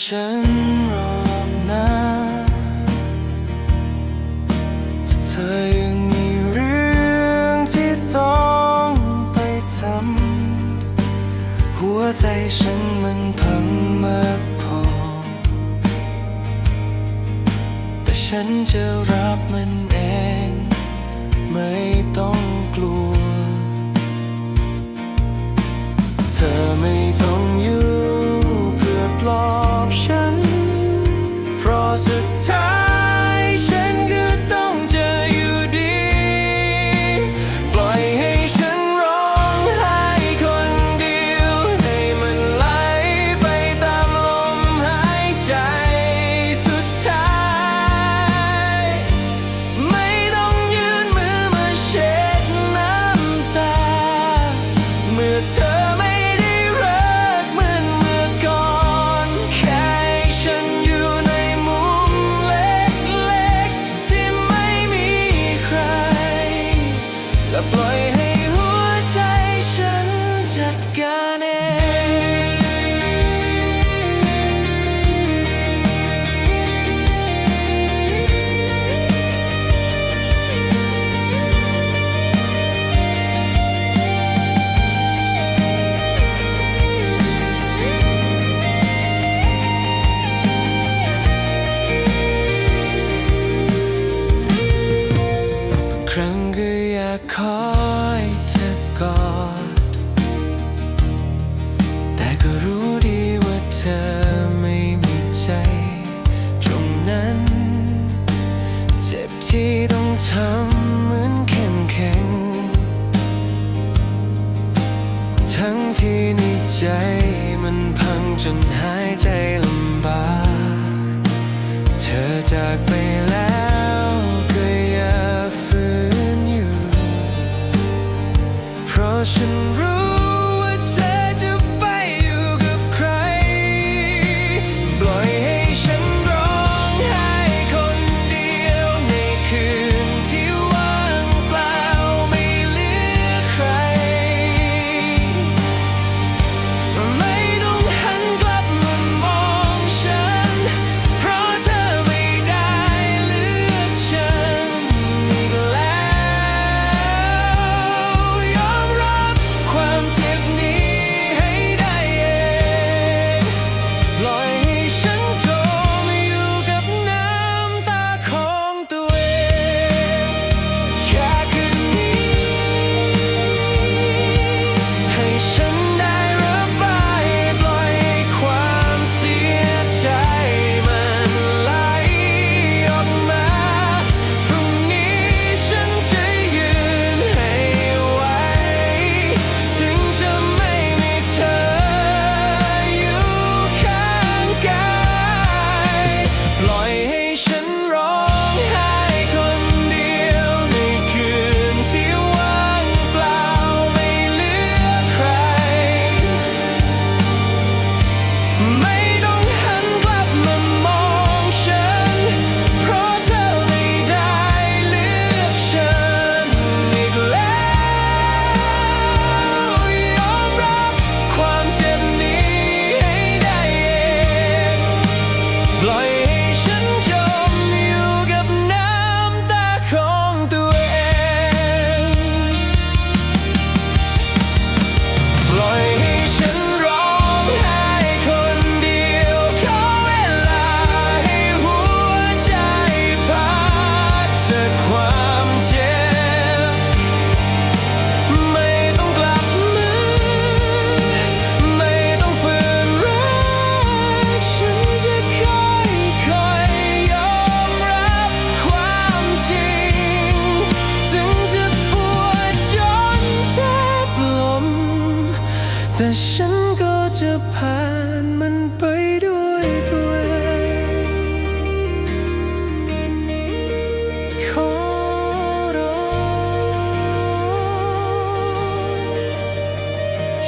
ฉันรอกนะถ้าเธอยังมีเรื่องที่ต้องไปทำหัวใจฉันมันพังมากพอ แต่ฉันจะรั ที่ต้องทำเหมือนเข้มแข็ง ทั้งที่ในใจมันพังจนหายใจลำบาก เธอจากไป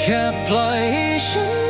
แค่ปล่อยให้ฉัน